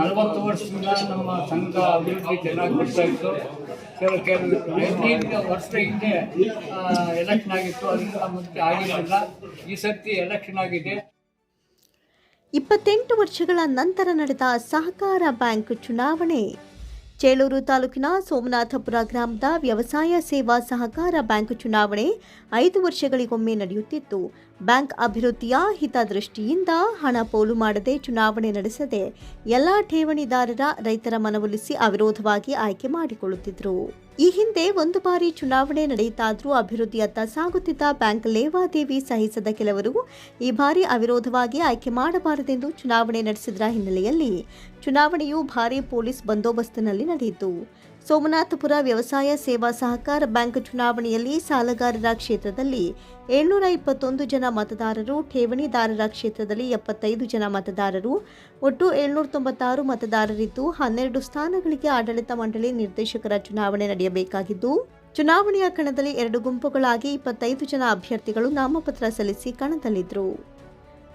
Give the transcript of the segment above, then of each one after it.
ನಲವತ್ತು ವರ್ಷದಿಂದ ನಮ್ಮ ಸಂಘ ಅಭಿವೃದ್ಧಿ ಚೆನ್ನಾಗಿ ಬರ್ತಾ ಇತ್ತು. ಕೆಲವು ಕೆಲವು ಹದಿನೈದು ವರ್ಷ ಹಿಂದೆ ಎಲೆಕ್ಷನ್ ಆಗಿತ್ತು. ಅದರಿಂದ ಮುಂಚೆ ಆಗಿರಲಿಲ್ಲ ಈ ಸರ್ತಿ ಎಲೆಕ್ಷನ್ ಆಗಿದೆ. ಇಪ್ಪತ್ತೆಂಟು ವರ್ಷಗಳ ನಂತರ ನಡೆದ ಸಹಕಾರ ಬ್ಯಾಂಕ್ ಚುನಾವಣೆ. ಚೇಳೂರು ತಾಲೂಕಿನ ಸೋಮನಾಥಪುರ ಗ್ರಾಮದ ವ್ಯವಸಾಯ ಸೇವಾ ಸಹಕಾರ ಬ್ಯಾಂಕ್ ಚುನಾವಣೆ ಐದು ವರ್ಷಗಳಿಗೊಮ್ಮೆ ನಡೆಯುತ್ತಿತ್ತು. ಬ್ಯಾಂಕ್ ಅಭಿವೃದ್ಧಿಯ ಹಿತದೃಷ್ಟಿಯಿಂದ ಹಣ ಪೋಲು ಮಾಡದೆ ಚುನಾವಣೆ ನಡೆಸದೆ ಎಲ್ಲ ಠೇವಣಿದಾರರ ರೈತರ ಮನವೊಲಿಸಿ ಅವಿರೋಧವಾಗಿ ಆಯ್ಕೆ ಮಾಡಿಕೊಳ್ಳುತ್ತಿದ್ದರು ಈ ಹಿಂದೆ ಒಂದು ಬಾರಿ ಚುನಾವಣೆ ನಡೆಯುತ್ತಾದರೂ ಅಭಿವೃದ್ಧಿಯತ್ತ ಸಾಗುತ್ತಿದ್ದ ಬ್ಯಾಂಕ್ ಲೇವಾದೇವಿ ಸಹಿಸದ ಕೆಲವರು ಈ ಬಾರಿ ಅವಿರೋಧವಾಗಿ ಆಯ್ಕೆ ಮಾಡಬಾರದೆಂದು ಚುನಾವಣೆ ನಡೆಸಿದ್ರ ಹಿನ್ನೆಲೆಯಲ್ಲಿ ಚುನಾವಣೆಯು ಭಾರಿ ಪೊಲೀಸ್ ಬಂದೋಬಸ್ತಿನಲ್ಲಿ ನಡೆಯಿತು. ಸೋಮನಾಥಪುರ ವ್ಯವಸಾಯ ಸೇವಾ ಸಹಕಾರ ಬ್ಯಾಂಕ್ ಚುನಾವಣೆಯಲ್ಲಿ ಸಾಲಗಾರರ ಕ್ಷೇತ್ರದಲ್ಲಿ ಏಳ್ನೂರ ಇಪ್ಪತ್ತೊಂದು ಜನ ಮತದಾರರು, ಠೇವಣಿದಾರರ ಕ್ಷೇತ್ರದಲ್ಲಿ ಎಪ್ಪತ್ತೈದು ಜನ ಮತದಾರರು, ಒಟ್ಟು ಏಳ್ನೂರ ತೊಂಬತ್ತಾರು ಮತದಾರರಿದ್ದು ಹನ್ನೆರಡು ಸ್ಥಾನಗಳಿಗೆ ಆಡಳಿತ ಮಂಡಳಿ ನಿರ್ದೇಶಕರ ಚುನಾವಣೆ ನಡೆಯಬೇಕಾಗಿದ್ದು, ಚುನಾವಣೆಯ ಕಣದಲ್ಲಿ ಎರಡು ಗುಂಪುಗಳಾಗಿ ಇಪ್ಪತ್ತೈದು ಜನ ಅಭ್ಯರ್ಥಿಗಳು ನಾಮಪತ್ರ ಸಲ್ಲಿಸಿ ಕಣದಲ್ಲಿದ್ದರು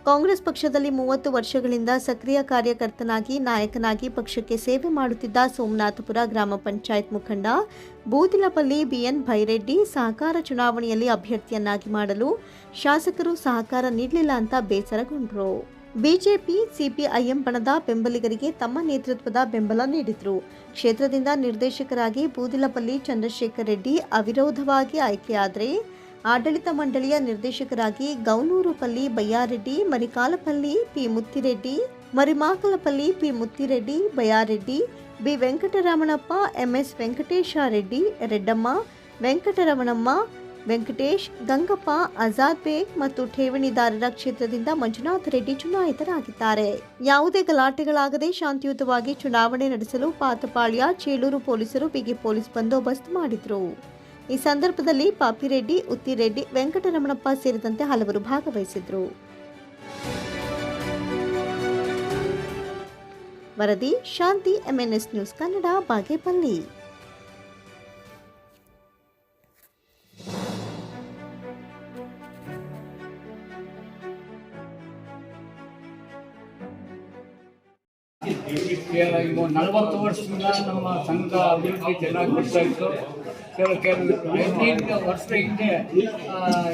ಕಾಂಗ್ರೆಸ್ ಪಕ್ಷದಲ್ಲಿ ಮೂವತ್ತು ವರ್ಷಗಳಿಂದ ಸಕ್ರಿಯ ಕಾರ್ಯಕರ್ತನಾಗಿ ನಾಯಕನಾಗಿ ಪಕ್ಷಕ್ಕೆ ಸೇವೆ ಮಾಡುತ್ತಿದ್ದ ಸೋಮನಾಥಪುರ ಗ್ರಾಮ ಪಂಚಾಯತ್ ಮುಖಂಡ ಬೂದಿಲಪಲ್ಲಿ ಬಿಎನ್ ಭೈರೆಡ್ಡಿ ಸಹಕಾರ ಚುನಾವಣೆಯಲ್ಲಿ ಅಭ್ಯರ್ಥಿಯನ್ನಾಗಿ ಮಾಡಲು ಶಾಸಕರು ಸಹಕಾರ ನೀಡಲಿಲ್ಲ ಅಂತ ಬೇಸರಗೊಂಡರು. ಬಿಜೆಪಿ, ಸಿಪಿಐಎಂ ಬಣದ ಬೆಂಬಲಿಗರಿಗೆ ತಮ್ಮ ನೇತೃತ್ವದ ಬೆಂಬಲ ನೀಡಿದ್ರು. ಕ್ಷೇತ್ರದಿಂದ ನಿರ್ದೇಶಕರಾಗಿ ಬೂದಿಲಪಲ್ಲಿ ಚಂದ್ರಶೇಖರ್ ರೆಡ್ಡಿ ಅವಿರೋಧವಾಗಿ ಆಯ್ಕೆಯಾದರೆ ಆಡಳಿತ ಮಂಡಳಿಯ ನಿರ್ದೇಶಕರಾಗಿ Gownurupalli Bayyareddy Marikalapalli P Muthireddy, Marimakalapalli P Muthireddy Bayyareddy B Venkataramanappa, MS Venkateshareddy, Reddamma, Venkataramanamma, Venkatesh, Gangappa, Azad Baig ಮತ್ತು ಠೇವಣಿದಾರರ ಕ್ಷೇತ್ರದಿಂದ ಮಂಜುನಾಥ ರೆಡ್ಡಿ ಚುನಾಯಿತರಾಗಿದ್ದಾರೆ. ಯಾವುದೇ ಗಲಾಟೆಗಳಾಗದೆ ಶಾಂತಿಯುತವಾಗಿ ಚುನಾವಣೆ ನಡೆಸಲು ಪಾತಪಾಳ್ಯ, ಚೇಳೂರು ಪೊಲೀಸರು ಬಿಗಿ ಪೊಲೀಸ್ ಬಂದೋಬಸ್ತ್ ಮಾಡಿದ್ರು. ಈ ಸಂದರ್ಭದಲ್ಲಿ ಪಾಪಿರೆಡ್ಡಿ ಉತ್ತಿರೆಡ್ಡಿ ವೆಂಕಟರಮಣಪ್ಪ ಸೇರಿದಂತೆ ಹಲವರು ಭಾಗವಹಿಸಿದ್ರು ವರದಿ ಶಾಂತಿ ಎಂಎನ್ಎಸ್ ನ್ಯೂಸ್ ಕನ್ನಡ ಬಾಗೇಪಲ್ಲಿ ನಲವತ್ತು ವರ್ಷದಿಂದ ನಮ್ಮ ಸಂಘ ಅಭಿವೃದ್ಧಿ ಚೆನ್ನಾಗಿ ಇತ್ತು ಕೆಲ ಕೆಲವು ಹದಿನೈದು ವರ್ಷ ಹಿಂದೆ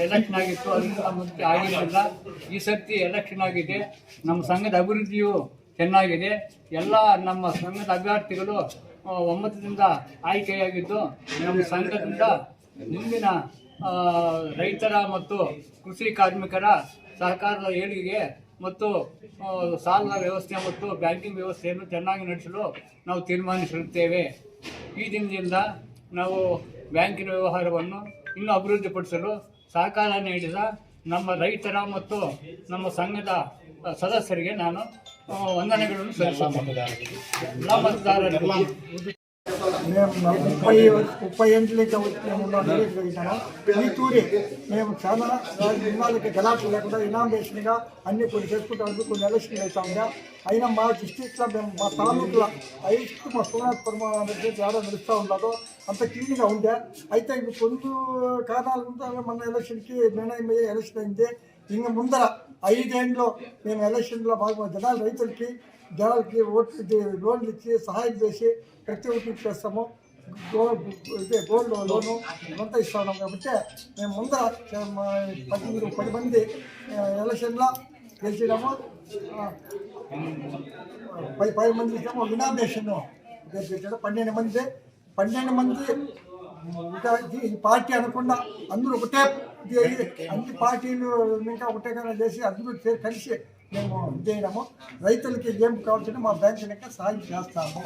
ಎಲೆಕ್ಷನ್ ಆಗಿತ್ತು. ಅದರಿಂದ ಮುಂಚೆ ಆಗಿರಲಿಲ್ಲ. ಈ ಸರ್ತಿ ಎಲೆಕ್ಷನ್ ಆಗಿದೆ. ನಮ್ಮ ಸಂಘದ ಅಭಿವೃದ್ಧಿಯು ಚೆನ್ನಾಗಿದೆ. ಎಲ್ಲ ನಮ್ಮ ಸಂಘದ ಅಭ್ಯರ್ಥಿಗಳು ಒಮ್ಮತದಿಂದ ಆಯ್ಕೆಯಾಗಿದ್ದು, ನಮ್ಮ ಸಂಘದಿಂದ ಮುಂದಿನ ರೈತರ ಮತ್ತು ಕೃಷಿ ಕಾರ್ಮಿಕರ ಸಹಕಾರದ ಏಳಿಗೆ ಮತ್ತು ಸಾಲದ ವ್ಯವಸ್ಥೆ ಮತ್ತು ಬ್ಯಾಂಕಿಂಗ್ ವ್ಯವಸ್ಥೆಯನ್ನು ಚೆನ್ನಾಗಿ ನಡೆಸಲು ನಾವು ತೀರ್ಮಾನಿಸಿರುತ್ತೇವೆ. ಈ ದಿನದಿಂದ ನಾವು ಬ್ಯಾಂಕಿನ ವ್ಯವಹಾರವನ್ನು ಇನ್ನೂ ಅಭಿವೃದ್ಧಿಪಡಿಸಲು ಸಹಕಾರ ನೀಡಿದ ನಮ್ಮ ರೈತರ ಮತ್ತು ನಮ್ಮ ಸಂಘದ ಸದಸ್ಯರಿಗೆ ನಾನು ವಂದನೆಗಳನ್ನು ಸಲ್ಲಿಸುತ್ತೇನೆ మేము ముప్పై ముప్పై ఏండ్లకి మేము నియోజకవర్గాను ఈ తూరి మేము చాలా ఇన్నాళ్ళకి గలాట్లు లేకుండా ఇనామినేషన్గా అన్ని కొన్ని చేసుకుంటా కొన్ని ఎలక్షన్లు అవుతా ఉందా అయినా మా డిస్టిక్లో మేము మా తాలూకులో హైస్ట్ మా సోమనాథపురం అనేది ఎలా నడుస్తూ ఉండదు అంత క్లీన్గా ఉందా అయితే ఇవి కొన్ని కారణాలు మన ఎలక్షన్కి నిర్ణయం అయ్యే ఎలక్షన్ అయింది. ఇంక ముందర ఐదేండ్లో మేము ఎలక్షన్లో బాగా జనాలు రైతులకి జనాలకి ఓట్లు లోన్లు ఇచ్చి సహాయం చేసి ప్రతి ఒక్కటి చేస్తాము గోల్డ్ ఇదే గోల్డ్ లోను ఇదంతా ఇస్తా కాబట్టి మేము ముందర మా పది పది మంది ఎలక్షన్లో గెలిచినాము. పది పది మంది ఇచ్చాము. వినామినేషన్ గెలిచాడు పన్నెండు మంది పన్నెండు మంది పార్టీ అనకుండా అందరూ ఒకటే అన్ని పార్టీలు ఇంకా ఒకటే కానీ చేసి అందరూ కలిసి మేము ఇది చేయడము రైతులకి ఏం కావాల్సిన మా బ్యాంక్ లెక్క సాయం చేస్తాము.